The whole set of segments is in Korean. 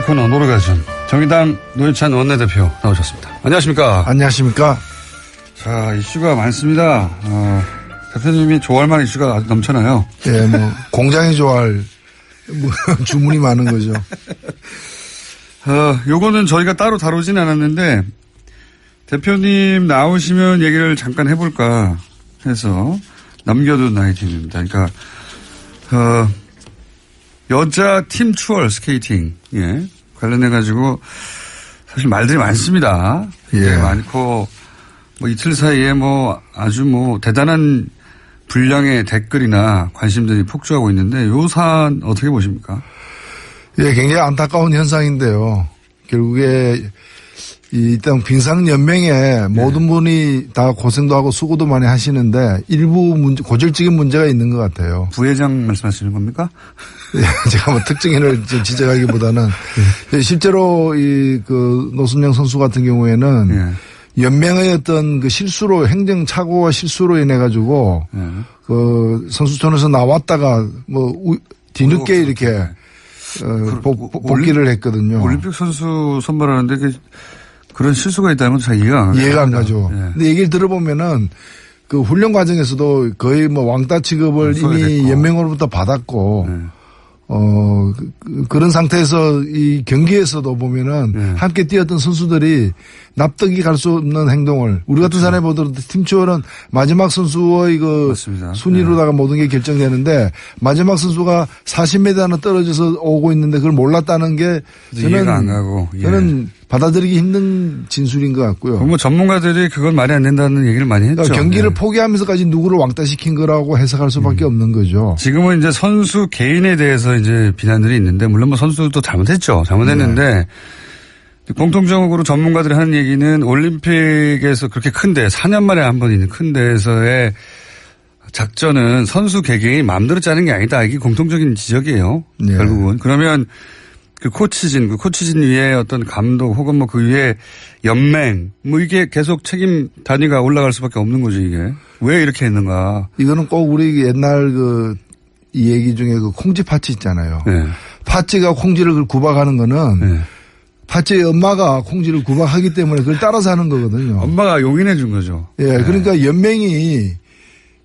인기 코너 노르가즘 정의당 노회찬 원내대표 나오셨습니다. 안녕하십니까? 안녕하십니까? 자 이슈가 많습니다. 어, 대표님이 좋아할 만한 이슈가 아주 넘쳐나요. 예, 뭐 공장이 좋아할 뭐 주문이 많은 거죠. 어, 요거는 저희가 따로 다루진 않았는데 대표님 나오시면 얘기를 잠깐 해볼까 해서 남겨둔 아이템입니다. 그러니까 어, 여자 팀 추월 스케이팅 예 관련해 가지고 사실 말들이 많습니다. 예. 많고 뭐 이틀 사이에 뭐 아주 뭐 대단한 분량의 댓글이나 관심들이 폭주하고 있는데 요 사안 어떻게 보십니까? 예, 굉장히 안타까운 현상인데요. 결국에 이 일단 빙상연맹에 모든 분이 다 고생도 하고 수고도 많이 하시는데 일부 문제, 고질적인 문제가 있는 것 같아요. 부회장 말씀하시는 겁니까? 예, 제가 뭐 특징을 좀 지적하기보다는 예, 실제로 이 그 노순영 선수 같은 경우에는 예. 연맹의 어떤 그 실수로 행정 착오와 실수로 인해 가지고 예. 그 선수촌에서 나왔다가 뭐 우- 뒤늦게 어, 이렇게 어, 복, 복- 복귀를 했거든요. 올림픽 선수 선발하는데 그 그런 실수가 있다는 건잘 이해가 안 가요. 이해가 안 가죠. 예. 근데 얘기를 들어보면은 그 훈련 과정에서도 거의 뭐 왕따 취급을 어, 이미 소외됐고. 연맹으로부터 받았고 네. 어 그- 그런 상태에서 이 경기에서도 보면은 네. 함께 뛰었던 선수들이 납득이 갈 수 없는 행동을 우리 같은 사람이 보더라도 팀 추월은 마지막 선수의 그 그렇죠. 맞습니다. 네. 순위로다가 모든 게 결정되는데 마지막 선수가 40m나 떨어져서 오고 있는데 그걸 몰랐다는 게 이해가 안 가고, 예. 저는 받아들이기 힘든 진술인 것 같고요. 뭐 전문가들이 그건 말이 안 된다는 얘기를 많이 했죠. 그러니까 경기를 예. 포기하면서까지 누구를 왕따 시킨 거라고 해석할 음. 수밖에 없는 거죠. 지금은 이제 선수 개인에 대해서 이제 비난들이 있는데 물론 뭐 선수도 잘못했죠. 잘못했는데 네. 공통적으로 전문가들이 하는 얘기는 올림픽에서 그렇게 큰데 4년 만에 한 번 있는 큰 데에서의 작전은 선수 개개인이 마음대로 짜는 게 아니다. 이게 공통적인 지적이에요. 네. 결국은. 그러면 그 코치진, 그 코치진 위에 어떤 감독 혹은 뭐 그 위에 연맹 뭐 이게 계속 책임 단위가 올라갈 수밖에 없는 거죠 이게. 왜 이렇게 했는가. 이거는 꼭 우리 옛날 그 이 얘기 중에 그 콩쥐 파치 있잖아요. 네. 파치가 콩쥐를 구박하는 거는 네. 파치의 엄마가 콩쥐를 구박하기 때문에 그걸 따라서 하는 거거든요. 엄마가 용인해 준 거죠. 예, 그러니까 연맹이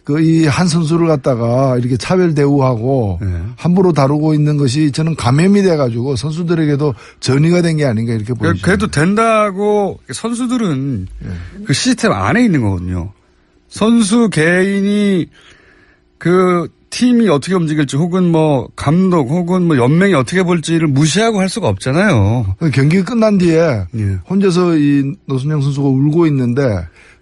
그 이 한 선수를 갖다가 이렇게 차별 대우하고 네. 함부로 다루고 있는 것이 저는 감염이 돼가지고 선수들에게도 전이가 된 게 아닌가 이렇게 그- 보이죠. 그래도 된다고 선수들은 그 시스템 안에 있는 거거든요. 선수 개인이 그 팀이 어떻게 움직일지 혹은 뭐 감독 혹은 뭐 연맹이 어떻게 볼지를 무시하고 할 수가 없잖아요. 경기 끝난 뒤에 예. 혼자서 이 노순영 선수가 울고 있는데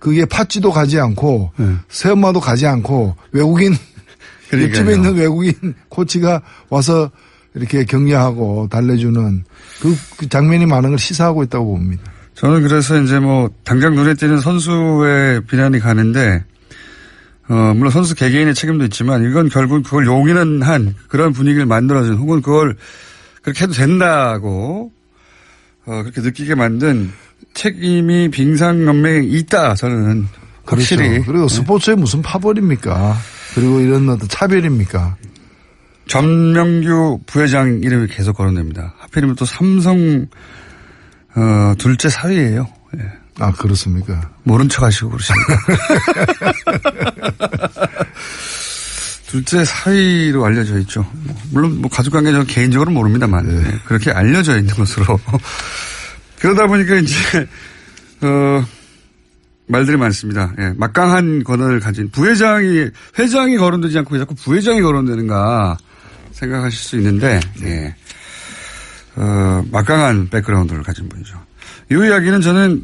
그게 팥쥐도 가지 않고 네. 새엄마도 가지 않고 외국인 그러니까요. 옆집에 있는 외국인 코치가 와서 이렇게 격려하고 달래주는 그, 그 장면이 많은 걸 시사하고 있다고 봅니다. 저는 그래서 이제 뭐 당장 눈에 띄는 선수의 비난이 가는데 어 물론 선수 개개인의 책임도 있지만 이건 결국 그걸 용인은 한 그런 분위기를 만들어준 혹은 그걸 그렇게 해도 된다고 어 그렇게 느끼게 만든 책임이 빙상연맹에 있다 저는 확실히 그렇죠. 그리고 스포츠에 무슨 파벌입니까? 그리고 이런 어떤 차별입니까? 전명규 부회장 이름이 계속 거론됩니다. 하필이면 또 삼성 어 둘째 사위예요. 예. 아 그렇습니까? 모른 척 하시고 그러십니까? 둘째 사위로 알려져 있죠. 뭐, 물론 뭐 가족 관계 저는 개인적으로 모릅니다만 예, 그렇게 알려져 있는 것으로 그러다 보니까 이제 어 말들이 많습니다. 예, 막강한 권한을 가진 부회장이 회장이 거론되지 않고 왜 자꾸 부회장이 거론되는가 생각하실 수 있는데 예. 어, 막강한 백그라운드를 가진 분이죠. 이 이야기는 저는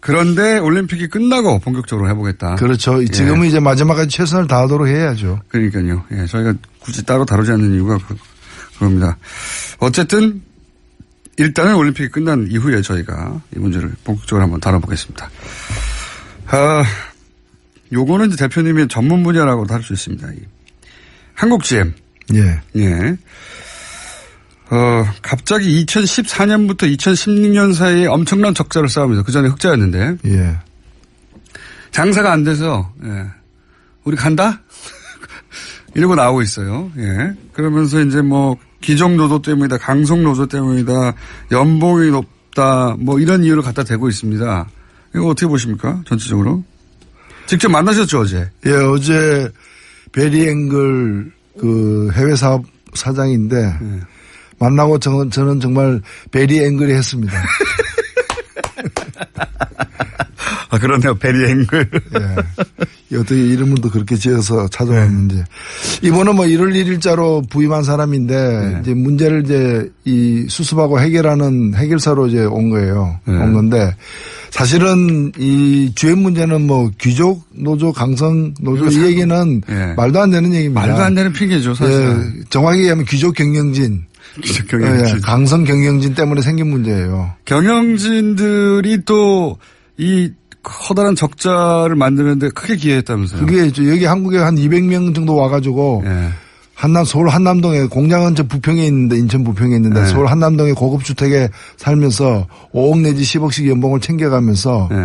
그런데 올림픽이 끝나고 본격적으로 해보겠다. 그렇죠. 지금은 이제 마지막까지 최선을 다하도록 해야죠. 그러니까요. 예, 저희가 굳이 따로 다루지 않는 이유가 그, 그겁니다. 어쨌든 일단은 올림픽이 끝난 이후에 저희가 이 문제를 본격적으로 한번 다뤄보겠습니다. 아, 요거는 이제 대표님의 전문 분야라고 다룰 수 있습니다. 이 한국 GM. 예. 예. 어, 갑자기 2014년부터 2016년 사이에 엄청난 적자를 쌓으면서 그 전에 흑자였는데 예. 장사가 안 돼서 예. 우리 간다 이러고 나오고 있어요. 예. 그러면서 이제 뭐 기종 노조 때문이다, 강성 노조 때문이다, 연봉이 높다, 뭐 이런 이유를 갖다 대고 있습니다. 이거 어떻게 보십니까? 전체적으로? 직접 만나셨죠, 어제? 예, 어제 베리앵글 그 해외 사업 사장인데 네. 만나고 저는, 저는 정말 베리앵글이 했습니다. 아, 그러네요. 베리앵글. 예. 어떻게 이름을 또 그렇게 지어서 찾아왔는지. 이번은 뭐 1월 1일자로 부임한 사람인데 네. 이제 문제를 이제 이 수습하고 해결하는 해결사로 이제 온 거예요. 네. 온 건데 사실은 이 주연 문제는 뭐 귀족 노조 강성 노조 이 얘기는 예. 말도 안 되는 얘기입니다. 말도 안 되는 핑계죠, 사실. 예, 정확히 얘기하면 귀족 경영진, 예, 경영진. 강성 경영진 때문에 생긴 문제예요. 경영진들이 또이 커다란 적자를 만드는데 크게 기여했다면서요. 그게 저 여기 한국에 한 200명 정도 와가지고 예. 한남 서울 한남동에 공장은 저 부평에 있는데 인천 부평에 있는데 네. 서울 한남동에 고급 주택에 살면서 5억 내지 10억씩 연봉을 챙겨가면서 예.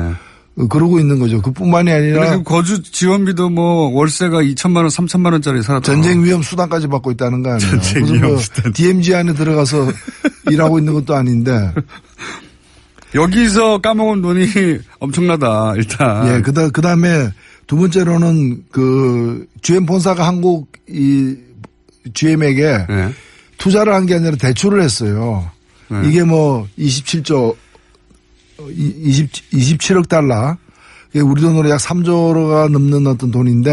어, 그러고 있는 거죠. 그뿐만이 아니라 그 거주 지원비도 뭐 월세가 2천만 원, 3천만 원짜리 살았다. 전쟁 위험 수당까지 받고 있다는 거 아니에요. 전쟁 위험 뭐 수당. DMZ 안에 들어가서 일하고 있는 것도 아닌데 여기서 까먹은 돈이 엄청나다, 일단. 예, 그 다 그 다음에 두 번째로는 그 GM 본사가 한국 이 GM에게 예. 투자를 한 게 아니라 대출을 했어요. 네. 이게 뭐 27조 20, 27억 달러. 우리 돈으로 약 3조가 넘는 어떤 돈인데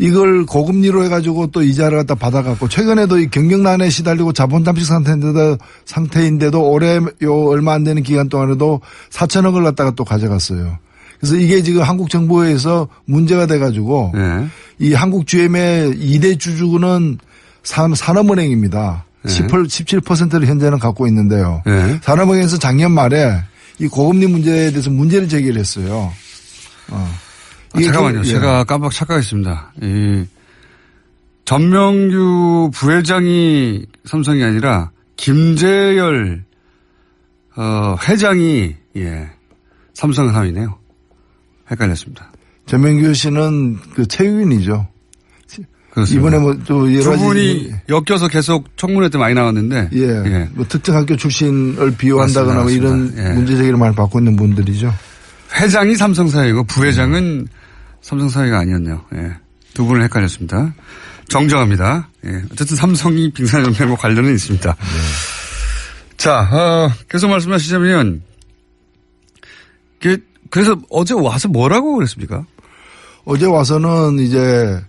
이걸 고금리로 해가지고 또 이자를 갖다 받아갖고 최근에도 이 경영난에 시달리고 자본 잠식 상태인데도 상태인데도 올해 요 얼마 안 되는 기간 동안에도 4천억을 갖다가 또 가져갔어요. 그래서 이게 지금 한국 정부에서 문제가 돼가지고 예. 이 한국 GM의 2대 주주는 산- 산업은행입니다. 네. 18, 17%를 현재는 갖고 있는데요. 예. 산업은행에서 작년 말에 이 고금리 문제에 대해서 문제를 제기를 했어요. 어. 아, 잠깐만요. 그- 예. 제가 깜빡 착각했습니다. 이 전명규 부회장이 삼성이 아니라 김재열 어, 회장이 예 삼성 사위네요. 헷갈렸습니다. 전명규 씨는 그 체육인이죠. 그렇습니다. 이번에 뭐 또 여러 두 가지 분이 엮여서 계속 청문회 때 많이 나왔는데 예, 뭐 특정 학교 출신을 비호한다거나 뭐. 이런. 예. 문제 제기를 많이 받고 있는 분들이죠. 회장이 삼성 사위고 부회장은 삼성 사위가 아니었네요. 예. 두 분을 헷갈렸습니다. 정정합니다. 예. 어쨌든 삼성이 빙산연맹과 관련은 있습니다. 자, 어, 계속 말씀하시자면 그- 그래서 어제 와서 뭐라고 그랬습니까? 어제 와서는 이제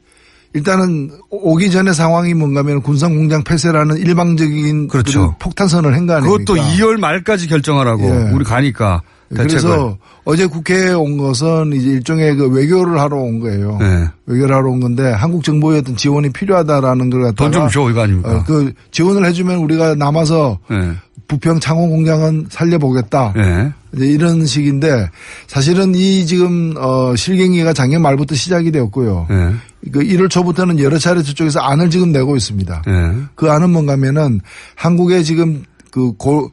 일단은 오기 전에 상황이 뭔가면 군산 공장 폐쇄라는 일방적인 그렇죠. 그 폭탄선을 아닙니까? 그것도 2월 말까지 결정하라고 예. 우리 가니까. 그래서 어제 국회에 온 것은 이제 일종의 그 외교를 하러 온 거예요. 네. 외교를 하러 온 건데 한국 정부의 어떤 지원이 필요하다라는 걸 갖다가 돈좀 줘 이거 아닙니까? 어, 그 지원을 해주면 우리가 남아서 예. 부평 창원 공장은 살려보겠다. 예. 이제 이런 식인데 사실은 이 지금 어 실갱이가 작년 말부터 시작이 되었고요. 예. 그 1월 초부터는 여러 차례 저쪽에서 안을 지금 내고 있습니다. 예. 그 안은 뭔가면은 한국에 지금 그 고,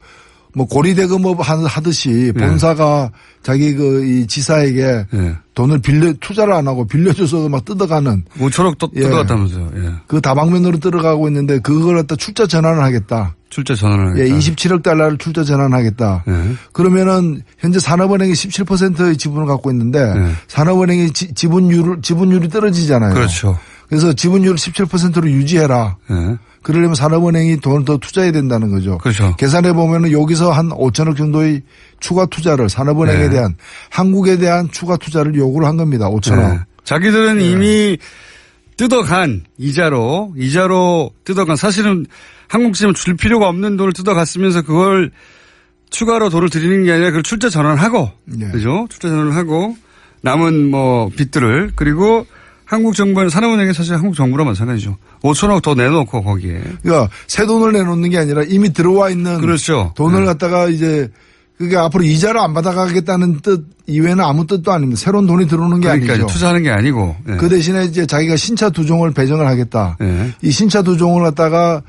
뭐 고리대금업 하- 하듯이 본사가 자기 그 이 지사에게 예. 돈을 빌려 투자를 안 하고 빌려줘서 막 뜯어가는 5천억 또 예. 뜯어갔다면서요. 예. 그 다방면으로 들어가고 있는데 그걸 갖다 출자 전환을 하겠다. 출자 전환을 예, 하겠다. 27억 달러를 출자 전환하겠다. 예. 그러면은 현재 산업은행이 17%의 지분을 갖고 있는데 네. 산업은행이 지, 지분율 지분율이 떨어지잖아요. 그렇죠. 그래서 지분율을 17%로 유지해라. 예. 그러려면 산업은행이 돈을 더 투자해야 된다는 거죠. 그렇죠. 계산해 보면은 여기서 한 5천억 정도의 추가 투자를 산업은행에 네. 대한 한국에 대한 추가 투자를 요구를 한 겁니다. 5천억. 네. 자기들은 이미 뜯어간 이자로 이자로 뜯어간 사실은 한국 지금 줄 필요가 없는 돈을 뜯어갔으면서 그걸 추가로 돈을 드리는 게 아니라 그걸 출자 전환하고 네. 그죠? 출자 전환을 하고 남은 뭐 빚들을 그리고 한국 정부는 산업은행에 사실 한국 정부랑 마찬가지죠. 5천억 더 내놓고 거기에 그러니까 새 돈을 내놓는 게 아니라 이미 들어와 있는 그렇죠. 돈을 네. 갖다가 이제 그게 앞으로 이자를 안 받아가겠다는 뜻 이외에는 아무 뜻도 아닙니다. 새로운 돈이 들어오는 게 그러니까 아니죠. 투자하는 게 아니고 예. 그 대신에 이제 자기가 신차 두 종을 배정을 하겠다. 예. 이 신차 두 종을 갖다가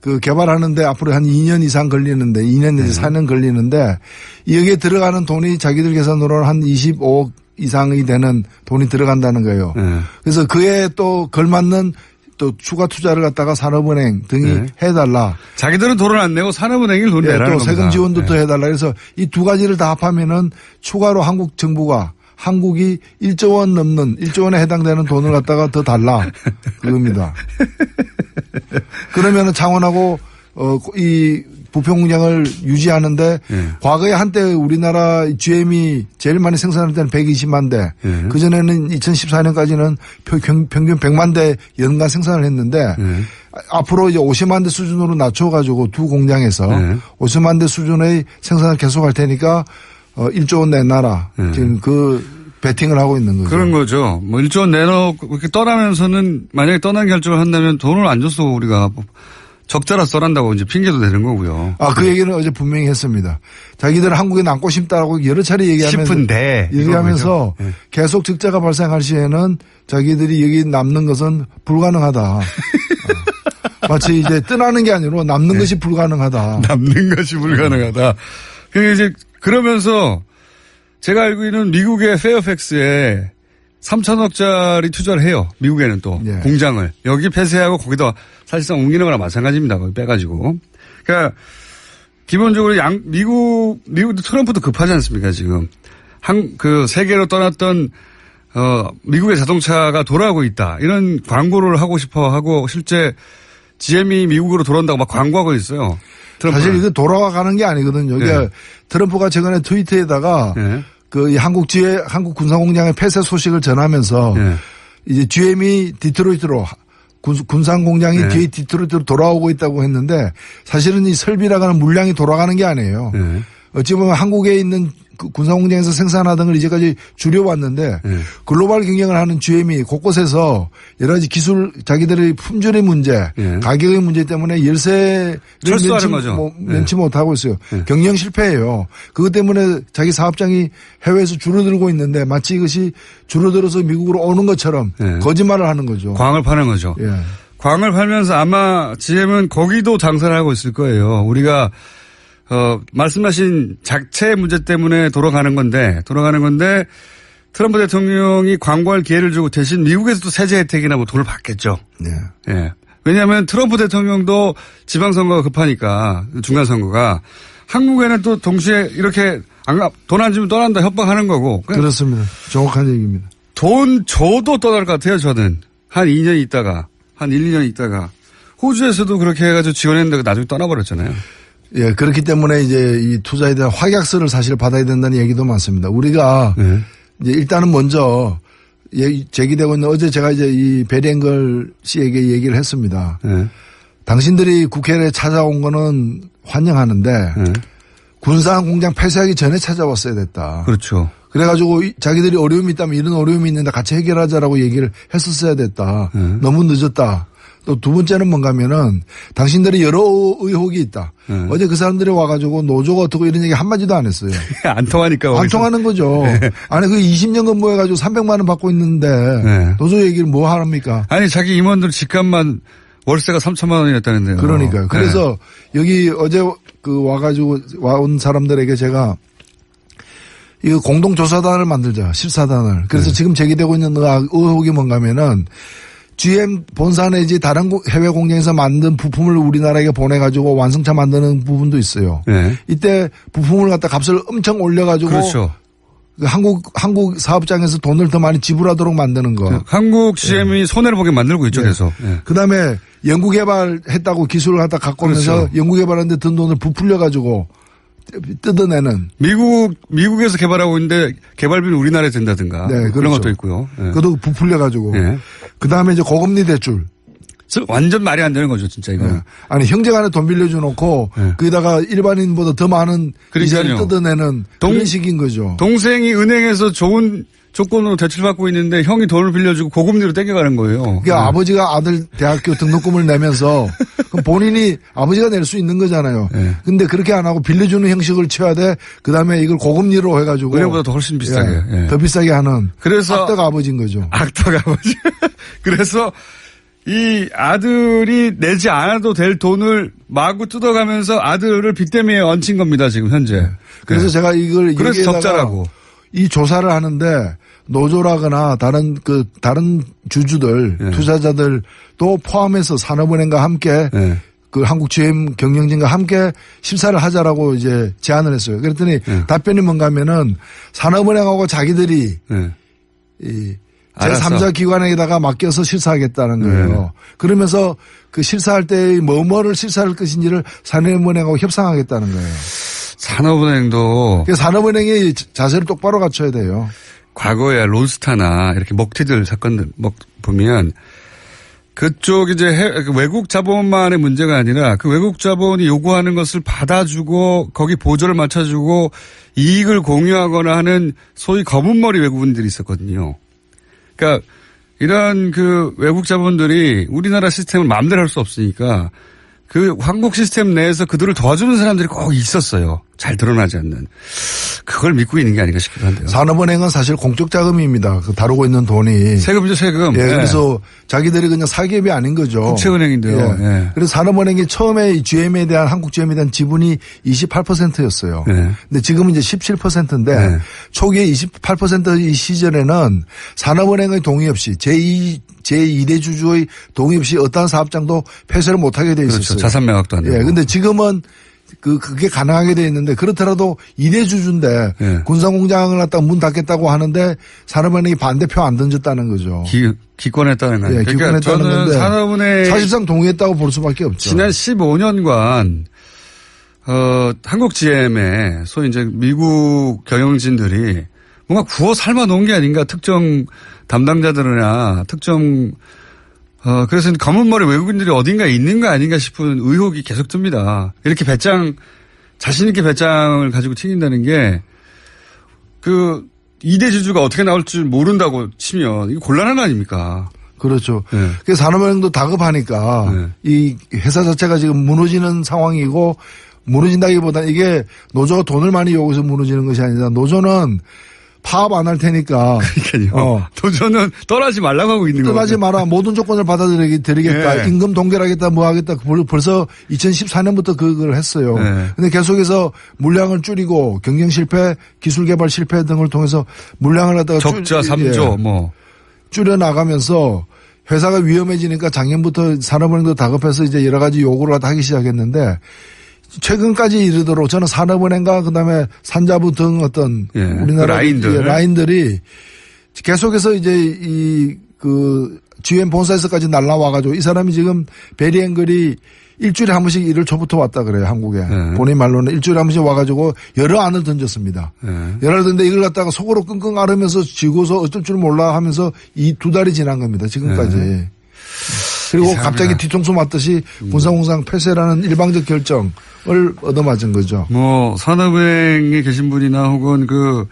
그 개발하는데 앞으로 한 2년 이상 걸리는데 2년 내지 4년 걸리는데 여기에 들어가는 돈이 자기들 계산으로 한 25억 이상이 되는 돈이 들어간다는 거예요. 예. 그래서 그에 또 걸맞는 또 추가 투자를 갖다가 산업은행 등이 네. 해달라. 자기들은 돈을 안 내고 산업은행이 돈 예, 내라는 또. 세금 지원도 예. 또 해달라. 그래서 이 두 가지를 다 합하면은 추가로 한국 정부가 한국이 1조 원 넘는 1조 원에 해당되는 돈을 갖다가 더 달라. 그겁니다. 그러면은 창원하고 어, 이 부평 공장을 유지하는데 예. 과거에 한때 우리나라 GM이 제일 많이 생산할 때는 120만 대. 예. 그 전에는 2014년까지는 평균 100만 대 연간 생산을 했는데 예. 아- 앞으로 이제 50만 대 수준으로 낮춰가지고 두 공장에서 예. 50만 대 수준의 생산을 계속할 테니까 어 1조 원 내놔라. 예. 지금 그 베팅을 하고 있는 거죠. 그런 거죠. 뭐 1조 원 내놓고 이렇게 떠나면서는 만약에 떠난 결정을 한다면 돈을 안 줬어 우리가 뭐 적자라 써란다고 이제 핑계도 되는 거고요. 아, 그 얘기는 어제 분명히 했습니다. 자기들 한국에 남고 싶다라고 여러 차례 얘기하면서. 싶은데 얘기하면서. 예. 계속 적자가 발생할 시에는 자기들이 여기 남는 것은 불가능하다. 어. 마치 이제 떠나는 게 아니라 남는 것이 불가능하다. 남는 것이 불가능하다. 그게 이제 그러면서 제가 알고 있는 미국의 페어팩스에 3천억짜리 투자를 해요. 미국에는 또 예. 공장을 여기 폐쇄하고 거기다 사실상 옮기는 거나 마찬가지입니다. 거기 빼가지고. 그러니까 기본적으로 양 미국 미국도 트럼프도 급하지 않습니까 지금 한 그 세계로 떠났던 어 미국의 자동차가 돌아오고 있다 이런 광고를 하고 싶어 하고 실제 GM이 미국으로 돌아온다고 막 광고하고 있어요. 트럼프는. 사실 이거 돌아가는 게 아니거든요. 이게 네. 트럼프가 최근에 트위터에다가 예. 그이 한국 지회 한국 군사공장의 폐쇄 소식을 전하면서 예. 이제 GM이 디트로이트로 군, 군산 공장이 네. 뒤에 디트로이트로 돌아오고 있다고 했는데 사실은 이 설비라고 하는 물량이 돌아가는 게 아니에요. 예. 어찌 보면 한국에 있는 그 군산 공장에서 생산하던 걸 이제까지 줄여왔는데 네. 글로벌 경영을 하는 GM이 곳곳에서 여러 가지 기술 자기들의 품질의 문제, 네. 가격의 문제 때문에 철수하는 면치, 거죠. 뭐, 네. 면치 못하고 있어요. 네. 경영 실패예요. 그것 때문에 자기 사업장이 해외에서 줄어들고 있는데 마치 이것이 줄어들어서 미국으로 오는 것처럼 네. 거짓말을 하는 거죠. 광을 파는 거죠. 예. 광을 팔면서 아마 GM은 거기도 장사를 하고 있을 거예요. 우리가 어 말씀하신 작체 문제 때문에 돌아가는 건데 돌아가는 건데 트럼프 대통령이 광고할 기회를 주고 대신 미국에서도 세제 혜택이나 뭐 돈을 받겠죠. 네. 예. 왜냐하면 트럼프 대통령도 지방선거가 급하니까 중간선거가 한국에는 또 동시에 이렇게 돈 안 주면 떠난다 협박하는 거고 그러니까 그렇습니다. 정확한 얘기입니다. 돈 줘도 떠날 것 같아요, 저는. 한 2년 있다가, 한 1, 2년 있다가. 호주에서도 그렇게 해가지고 지원했는데 나중에 떠나버렸잖아요. 예, 그렇기 때문에 이제 이 투자에 대한 확약서를 사실 받아야 된다는 얘기도 많습니다. 우리가 네. 이제 일단은 먼저 얘기- 제기되고 있는 어제 제가 이제 이 베리앵걸 씨에게 얘기를 했습니다. 네. 당신들이 국회에 찾아온 거는 환영하는데 네. 군산 공장 폐쇄하기 전에 찾아왔어야 됐다. 그렇죠. 그래가지고 이- 자기들이 어려움이 있다면 이런 어려움이 있는데 같이 해결하자라고 얘기를 했었어야 됐다. 네. 너무 늦었다. 또 두 번째는 뭔가 하면은 당신들이 여러 의혹이 있다. 네. 어제 그 사람들이 와가지고 노조가 어떻고 이런 얘기 한마디도 안 했어요. 안 통하니까. 안 거기서. 통하는 거죠. 아니 그 20년 근무해가지고 300만 원 받고 있는데 네. 노조 얘기를 뭐 하랍니까? 아니, 자기 임원들 집값만 월세가 3천만 원이었다는데요. 그러니까요. 그래서 여기 어제 그 와가지고 와온 사람들에게 제가 이거 공동조사단을 만들자. 14단을. 그래서 네. 지금 제기되고 있는 의혹- 의혹이 뭔가면은 GM 본사 내지 다른 고- 해외 공장에서 만든 부품을 우리나라에 보내가지고 완성차 만드는 부분도 있어요. 네. 이때 부품을 갖다 값을 엄청 올려가지고 그렇죠. 그 한국 한국 사업장에서 돈을 더 많이 지불하도록 만드는 거. 한국 GM이 손해를 보게 만들고 있죠, 네. 계속. 예. 그다음에 연구 개발했다고 기술을 갖다 갖고 오면서 그렇죠. 연구 개발하는데 든 돈을 부풀려 가지고 뜯어내는 미국, 미국에서 개발하고 있는데 개발비는 우리나라에 된다든가. 네, 그런 그렇죠. 것도 있고요. 예. 그것도 부풀려 가지고 예. 그다음에 이제 고금리 대출 완전 말이 안 되는 거죠, 진짜 이거. 예. 아니 형제 간에 돈 빌려줘 놓고 네. 거기다가 일반인보다 더 많은 이자를. 뜯어내는 동- 그런 식인 거죠. 동생이 은행에서 좋은 조건으로 대출받고 있는데 형이 돈을 빌려주고 고금리로 땡겨가는 거예요. 그러니까 네. 아버지가 아들 대학교 등록금을 내면서 그럼 본인이 아버지가 낼 수 있는 거잖아요. 네. 근데 그렇게 안 하고 빌려주는 형식을 취해야 돼. 그 다음에 이걸 고금리로 해가지고 은행보다 더 훨씬 비싸게. 예, 예. 더 비싸게 하는 그래서 악덕 아버지인 거죠. 악덕 아버지. 그래서 이 아들이 내지 않아도 될 돈을 마구 뜯어가면서 아들을 빚 때문에 얹힌 겁니다, 지금 현재. 그래서 네. 제가 이걸 그래서 적자라고. 이 조사를 하는데 노조라거나 다른 그 다른 주주들 예. 투자자들도 포함해서 산업은행과 함께 예. 그 한국 GM 경영진과 함께 심사를 하자라고 이제 제안을 했어요. 그랬더니 예. 답변이 뭔가 하면은 산업은행하고 자기들이 예. 이 알았어. 제3자 기관에다가 맡겨서 실사하겠다는 거예요. 네. 그러면서 그 실사할 때 뭐뭐를 실사할 것인지를 산업은행하고 협상하겠다는 거예요. 산업은행도 그래서 산업은행이 자세를 똑바로 갖춰야 돼요. 과거에 론스타나 이렇게 먹튀들 사건들 먹 보면 그쪽 이제 해- 그 외국 자본만의 문제가 아니라 그 외국 자본이 요구하는 것을 받아주고 거기 보조를 맞춰주고 이익을 공유하거나 하는 소위 검은머리 외국인들이 있었거든요. 그러니까 이런 그 외국 자본들이 우리나라 시스템을 마음대로 할 수 없으니까 그 한국 시스템 내에서 그들을 도와주는 사람들이 꼭 있었어요. 잘 드러나지 않는. 그걸 믿고 있는 게 아닌가 싶기도 한데요. 산업은행은 사실 공적 자금입니다. 그 다루고 있는 돈이. 세금이죠, 세금. 예, 예. 그래서 자기들이 그냥 사기업이 아닌 거죠. 국채은행인데요. 예. 그래서 산업은행이 처음에 이 GM에 대한 한국 GM에 대한 지분이 28%였어요. 네. 근데 지금은 이제 17%인데 네. 초기에 28%이 시절에는 산업은행의 동의 없이 제2 제2대 주주의 동의 없이 어떠한 사업장도 폐쇄를 못하게 돼 있었어요. 그렇죠. 자산 매각도 안 되고. 예, 근데 지금은 그, 그게 가능하게 돼 있는데 그렇더라도 2대 주주인데 예. 군사공장을 갖다 문 닫겠다고 하는데 산업은행이 반대표 안 던졌다는 거죠. 기, 기권했다는. 예, 그러니까 기권했다는 건데 산업은행 사실상 동의했다고 볼 수밖에 없죠. 지난 15년간 어, 한국 GM에 소위 이제 미국 경영진들이 뭔가 구워 삶아 놓은 게 아닌가 특정 담당자들이나 특정 어, 그래서 검은 머리 외국인들이 어딘가 있는 거 아닌가 싶은 의혹이 계속 듭니다. 이렇게 배짱, 자신있게 배짱을 가지고 튀긴다는 게 그, 이대 주주가 어떻게 나올 줄 모른다고 치면 이거 곤란한 거 아닙니까? 그렇죠. 네. 그래서 산업은행도 다급하니까 네. 이 회사 자체가 지금 무너지는 상황이고 무너진다기보다 이게 노조가 돈을 많이 요구해서 무너지는 것이 아니라 노조는 파업 안 할 테니까 그러니까요. 어. 도저는 떠나지 말라고 하고 있는 거예요. 떠나지 마라 모든 조건을 받아들이겠다 예. 임금 동결하겠다 뭐 하겠다 벌- 벌써 2014년부터 그걸 했어요. 예. 근데 계속해서 물량을 줄이고 경영 실패, 기술 개발 실패 등을 통해서 물량을 갖다가 적자 줄- 3조 예. 뭐. 줄여 나가면서 회사가 위험해지니까 작년부터 산업은행도 다급해서 이제 여러 가지 요구를 하기 시작했는데 최근까지 이르도록 저는 산업은행과 그다음에 산자부 등 어떤 예, 우리나라 그 라인들. 예, 라인들이 계속해서 이제 이 그 GM 본사에서까지 날라와가지고 이 사람이 지금 베리앵글이 일주일에 한 번씩 일을 초부터 왔다 그래요 한국에 네. 본인 말로는 일주일에 한 번씩 와가지고 여러 안을 던졌습니다. 예. 여러 던데 이걸 갖다가 속으로 끙끙 앓으면서 지고서 어쩔 줄 몰라 하면서 이 두 달이 지난 겁니다 지금까지. 그리고 이상합니다. 갑자기 뒤통수 맞듯이 군사공장 폐쇄라는 일방적 결정을 얻어맞은 거죠. 뭐 산업은행에 계신 분이나 혹은 그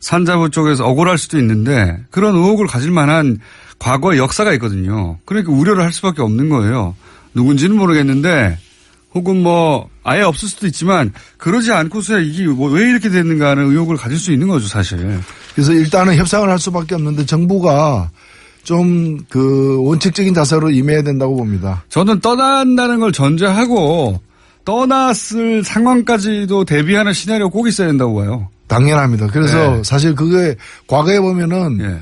산자부 쪽에서 억울할 수도 있는데 그런 의혹을 가질 만한 과거의 역사가 있거든요. 그러니까 우려를 할 수밖에 없는 거예요. 누군지는 모르겠는데 혹은 뭐 아예 없을 수도 있지만 그러지 않고서야 이게 뭐 왜 이렇게 됐는가 하는 의혹을 가질 수 있는 거죠 사실. 그래서 일단은 협상을 할 수밖에 없는데 정부가 좀 그 원칙적인 자세로 임해야 된다고 봅니다. 저는 떠난다는 걸 전제하고 떠났을 상황까지도 대비하는 시나리오 꼭 있어야 된다고 봐요. 당연합니다. 그래서 네. 사실 그게 과거에 보면은 예.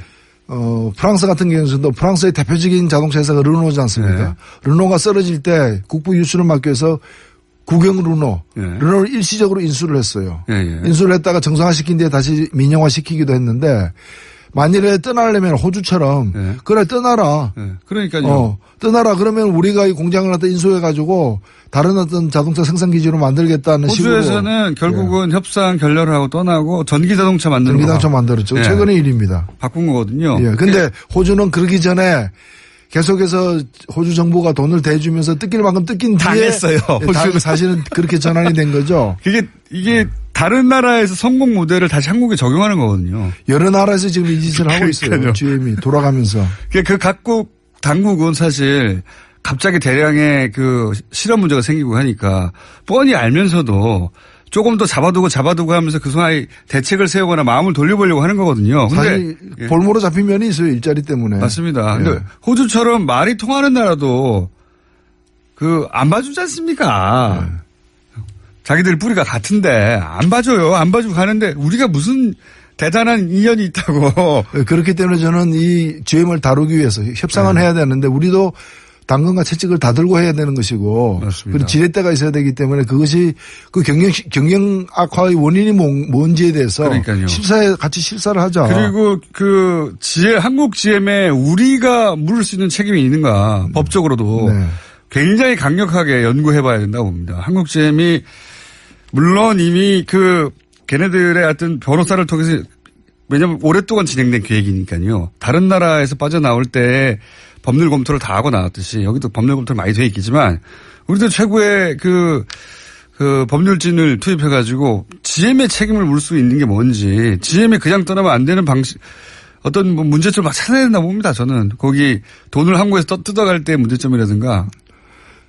어, 프랑스 같은 경우에도 프랑스의 대표적인 자동차 회사가 르노지 않습니까? 네. 르노가 쓰러질 때 국부 유수를 막기 위해서 국영 르노, 예. 르노를 일시적으로 인수를 했어요. 예, 예. 인수를 했다가 정상화시킨 뒤에 다시 민영화시키기도 했는데 만일에 떠나려면 호주처럼 예. 그래 떠나라. 예. 그러니까요. 어, 떠나라 그러면 우리가 이 공장을 갖다 인수해 가지고 다른 어떤 자동차 생산 기지로 만들겠다는 식으로 호주에서는 결국은 협상 결렬을 하고 떠나고 전기 자동차 만드는 거 전기장차 만들었죠. 예. 최근의 일입니다. 바꾼 거거든요. 예. 근데 호주는 그러기 전에 계속해서 호주 정부가 돈을 대주면서 뜯길 만큼 뜯긴 뒤에 당했어요, 예, 당-. 사실은 그렇게 전환이 된 거죠. 이게 이게 다른 나라에서 성공 모델을 다시 한국에 적용하는 거거든요. 여러 나라에서 지금 이 짓을 하고 있어요. GM이 돌아가면서. 그, 그 각국 당국은 사실 갑자기 대량의 그 실업 문제가 생기고 하니까 뻔히 알면서도 조금 더 잡아두고 잡아두고 하면서 그 사이 대책을 세우거나 마음을 돌려보려고 하는 거거든요. 근데 사실 예. 볼모로 잡힌 면이 있어요. 일자리 때문에. 맞습니다. 예. 근데 호주처럼 말이 통하는 나라도 그 안 봐주지 않습니까? 네. 자기들 뿌리가 같은데 안 봐줘요. 안 봐주고 가는데 우리가 무슨 대단한 인연이 있다고. 그렇기 때문에 저는 이 GM을 다루기 위해서 협상은 네. 해야 되는데 우리도 당근과 채찍을 다 들고 해야 되는 것이고 맞습니다. 그리고 지렛대가 있어야 되기 때문에 그것이 그 경영 경영 악화의 원인이 뭔- 뭔지에 대해서 그러니까요. 실사에 같이 실사를 하자. 그리고 그 GM, 한국 GM에 우리가 물을 수 있는 책임이 있는가 법적으로도 네. 굉장히 강력하게 연구해봐야 된다고 봅니다. 한국 GM이 물론 이미 그 걔네들의 어떤 변호사를 통해서 왜냐하면 오랫동안 진행된 계획이니까요. 다른 나라에서 빠져나올 때 법률 검토를 다 하고 나왔듯이 여기도 법률 검토를 많이 돼 있겠지만 우리도 최고의 그, 그 법률진을 투입해가지고 GM의 책임을 물 수 있는 게 뭔지 GM이 그냥 떠나면 안 되는 방식 어떤 뭐 문제점을 막 찾아야 된다 봅니다. 저는 거기 돈을 한국에서 떠- 뜯어갈 때 문제점이라든가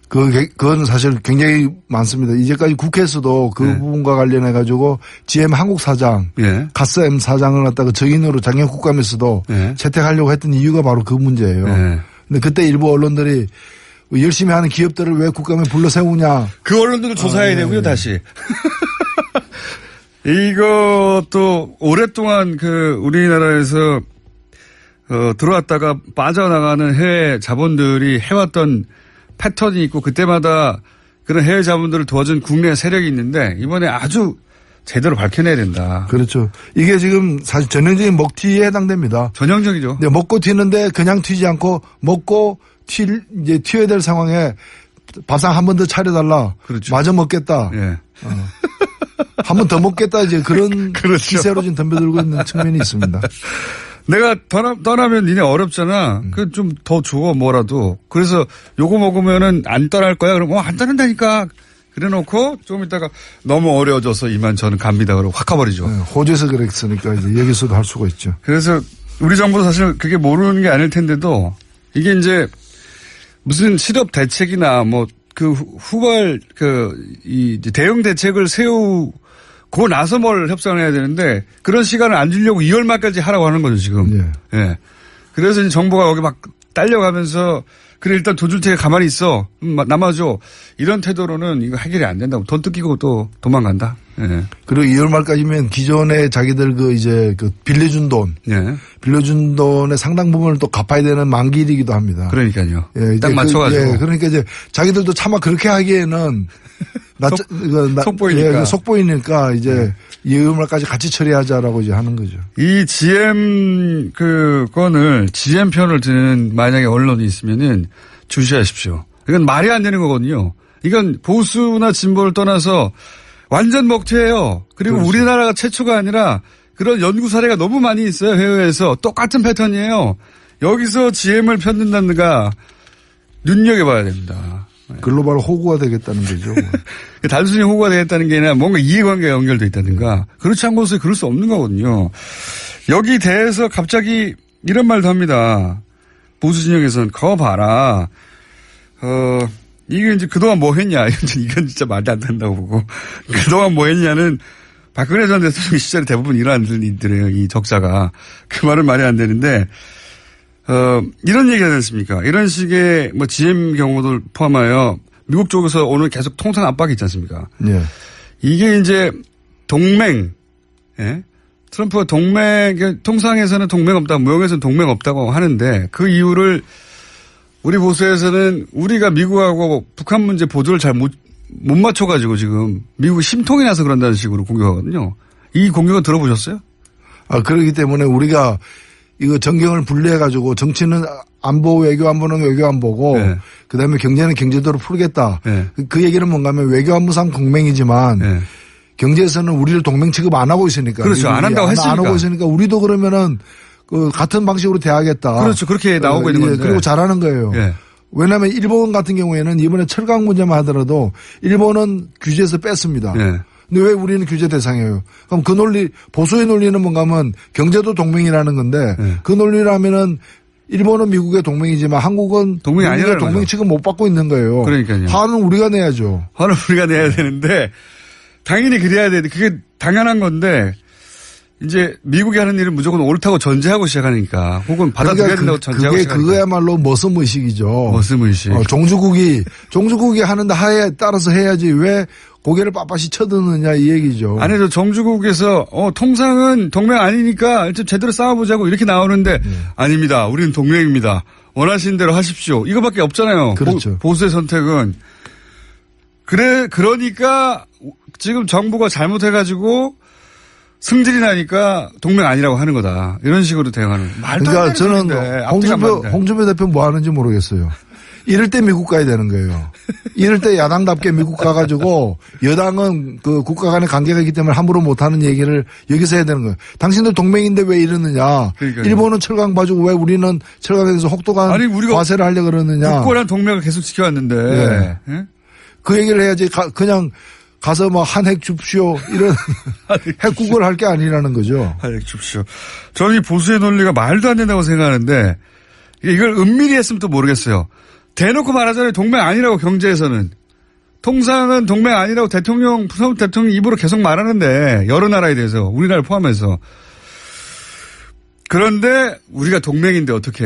그, 그건 사실 굉장히 많습니다. 이제까지 국회에서도 그 네. 부분과 관련해 가지고 GM 한국 사장, 예. 가스M 사장을 갖다가 적인으로 작년 국감에서도 네. 채택하려고 했던 이유가 바로 그 문제예요. 네. 근데 그때 일부 언론들이 열심히 하는 기업들을 왜 국감에 불러 세우냐. 그 언론들을 조사해야 아, 네. 되고요, 다시. 이것도 오랫동안 그 우리나라에서 어, 들어왔다가 빠져나가는 해외 자본들이 해왔던 패턴이 있고 그때마다 그런 해외 자본들을 도와준 국내 세력이 있는데 이번에 아주 제대로 밝혀내야 된다. 그렇죠. 이게 지금 사실 전형적인 먹튀에 해당됩니다. 전형적이죠. 근데 먹고 튀는데 그냥 튀지 않고 먹고 튀, 이제 튀어야 될 상황에 밥상 한 번 더 차려달라. 그렇죠. 마저 먹겠다. 예. 한번 더 먹겠다. 이제 그런 그렇죠. 기세로 지금 덤벼들고 있는 측면이 있습니다. 내가 떠나, 떠나면 니네 어렵잖아. 음. 그좀더 줘, 뭐라도. 그래서 요거 먹으면은 안 떠날 거야. 그럼, 어, 안 떠난다니까. 그래 놓고 좀 이따가 너무 어려워져서 이만 저는 갑니다. 그러고 확 가버리죠. 네, 호주에서 그랬으니까 이제 여기서도 할 수가 있죠. 그래서 우리 정부도 사실 그게 모르는 게 아닐 텐데도 이게 이제 무슨 실업 대책이나 뭐 그 후발 그 이 대응 대책을 세우 고 나서 뭘 협상을 해야 되는데 그런 시간을 안 주려고 2월 말까지 하라고 하는 거죠 지금. 예. 예. 그래서 이제 정부가 여기 막 딸려가면서 그래 일단 돈 줄 테니까 가만히 있어 음, 남아줘 이런 태도로는 이거 해결이 안 된다고 돈 뜯기고 또 도망간다. 예. 그리고 2월 말까지면 기존에 자기들 그 이제 그 빌려준 돈, 예. 빌려준 돈의 상당 부분을 또 갚아야 되는 만기이기도 합니다. 그러니까요. 예, 딱 그- 맞춰가지고. 예, 그러니까 이제 자기들도 차마 그렇게 하기에는 나, 속- 이거 나- 속보이니까. 예, 이거 속보이니까 이제 이음을까지 같이 처리하자라고 이제 하는 거죠. 이 GM 그 건을 GM 편을 드는 만약에 언론이 있으면은 주시하십시오. 이건 말이 안 되는 거거든요. 이건 보수나 진보를 떠나서 완전 먹튀예요. 그리고 그렇죠. 우리나라가 최초가 아니라 그런 연구 사례가 너무 많이 있어요. 해외에서 똑같은 패턴이에요. 여기서 GM을 편든다든가 눈여겨봐야 됩니다. 글로벌 호구가 되겠다는 거죠. 단순히 호구가 되겠다는 게 아니라 뭔가 이해관계가 연결돼 있다든가 그렇지 않은 곳에 그럴 수 없는 거거든요. 여기 대해서 갑자기 이런 말도 합니다. 보수 진영에서는 거 봐라. 어 이게 이제 그동안 뭐 했냐 이건 진- 진짜 말도 안 된다고 보고 그동안 뭐 했냐는 박근혜 전 대통령 시절에 대부분 이러한 일들이에요. 이 적자가 그 말은 말이 안 되는데 어, 이런 얘기 하지 않습니까? 이런 식의 뭐 GM 경우도 포함하여 미국 쪽에서 오늘 계속 통상 압박이 있지 않습니까? 예. 이게 이제 동맹, 예? 트럼프가 동맹, 통상에서는 동맹 없다, 무역에서는 동맹 없다고 하는데 그 이유를 우리 보수에서는 우리가 미국하고 북한 문제 보조를 잘 못, 못 맞춰가지고 지금 미국이 심통이 나서 그런다는 식으로 공격하거든요. 이 공격은 들어보셨어요? 아, 그렇기 때문에 우리가 이거 정경을 분리해가지고 정치는 안보 외교 안보는 외교 안보고 네. 그다음에 경제는 경제대로 풀겠다. 네. 그- 그 얘기는 뭔가 하면 외교 안보상 동맹이지만 예. 경제에서는 우리를 동맹 취급 안 하고 있으니까. 그렇죠. 안 한다고 안, 했으니까. 안 하고 있으니까 우리도 그러면은 그 같은 방식으로 대하겠다. 그렇죠. 그렇게 나오고 어, 있는 예, 건데. 그리고 잘하는 거예요. 예. 왜냐하면 일본 같은 경우에는 이번에 철강 문제만 하더라도 일본은 규제에서 뺐습니다. 예. 근데 왜 우리는 규제 대상이에요? 그럼 그 논리, 보수의 논리는 뭔가 하면 경제도 동맹이라는 건데 네. 그 논리라면은 일본은 미국의 동맹이지만 한국은 동맹이 아니라는 동맹. 취급 못 받고 있는 거예요. 그러니까요. 화는 우리가 내야죠. 화를 우리가 내야 되는데 당연히 그래야 돼. 그게 당연한 건데 이제 미국이 하는 일은 무조건 옳다고 전제하고 시작하니까 혹은 받아들여야 그러니까 된다고 그, 전제하고 그게 시작하니까. 그거야말로 머슴 의식이죠. 머슴 의식. 어, 종주국이 종주국이 하는데 하에 따라서 해야지 왜 고개를 빳빳이 쳐드느냐 이 얘기죠. 아니, 저 정주국에서, 어, 통상은 동맹 아니니까 제대로 싸워보자고 이렇게 나오는데, 네. 아닙니다. 우리는 동맹입니다. 원하시는 대로 하십시오. 이거밖에 없잖아요. 그렇죠. 보, 보수의 선택은. 그래, 그러니까 지금 정부가 잘못해가지고 승질이 나니까 동맹 아니라고 하는 거다. 이런 식으로 대응하는. 말도 안 그러니까 되는 저는 소리인데. 홍준표. 홍준표 대표 뭐 하는지 모르겠어요. 이럴 때 미국 가야 되는 거예요. 이럴 때 야당답게 미국 가가지고 여당은 그 국가 간의 관계가 있기 때문에 함부로 못하는 얘기를 여기서 해야 되는 거예요. 당신들 동맹인데 왜 이러느냐. 그러니까요. 일본은 철강 봐주고 왜 우리는 철강에서 혹독한 아니, 우리가 과세를 하려고 그러느냐. 국고란 동맹을 계속 지켜왔는데. 네. 예? 그 얘기를 해야지 가- 그냥 가서 뭐 한핵 줍시오 이런 핵국을 할 게 아니라는 거죠. 아, 줍시오. 저는 이 보수의 논리가 말도 안 된다고 생각하는데 이걸 은밀히 했으면 또 모르겠어요. 대놓고 말하잖아요. 동맹 아니라고 경제에서는. 통상은 동맹 아니라고 대통령, 트럼프 대통령 입으로 계속 말하는데 여러 나라에 대해서 우리나라 포함해서. 그런데 우리가 동맹인데 어떻게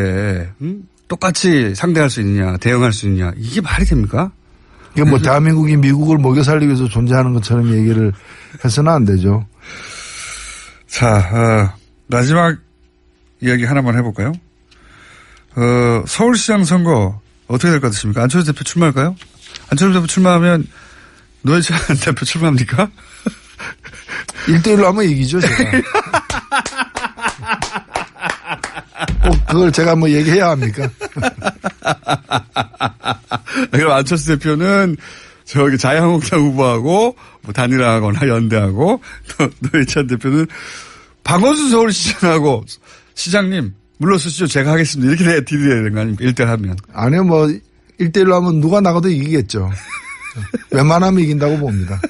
응? 똑같이 상대할 수 있느냐, 대응할 수 있느냐 이게 말이 됩니까? 이게 뭐 대한민국이 미국을 먹여 살리기 위해서 존재하는 것처럼 얘기를 해서는 안 되죠. 자, 어, 마지막 이야기 하나만 해볼까요? 어, 서울시장 선거 어떻게 될 것 같으십니까? 안철수 대표 출마할까요? 안철수 대표 출마하면 노회찬 대표 출마합니까? 1대1로 하면 이기죠, 제가. 꼭 그걸 제가 뭐 얘기해야 합니까? 그럼 안철수 대표는 저기 자유한국당 후보하고 뭐 단일화하거나 연대하고 또 노회찬 대표는 박원순 서울시장하고 시장님 물러서시죠. 제가 하겠습니다. 이렇게 돼, 딜이 되는 거 아닙니까? 1대 하면. 아니요, 뭐, 1대1로 하면 누가 나가도 이기겠죠. 웬만하면 이긴다고 봅니다.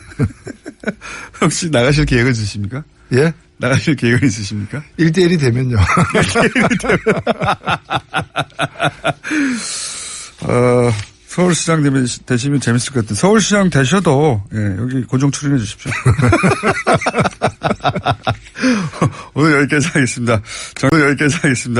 혹시 나가실 계획은 있으십니까? 예? 나가실 계획은 있으십니까? 1대1이 되면요. 어, 서울시장 되시면 재밌을 것 같아요. 서울시장 되셔도, 예, 여기 고정 출연해 주십시오. 오늘 여기까지 하겠습니다. 저는 여기까지 하겠습니다.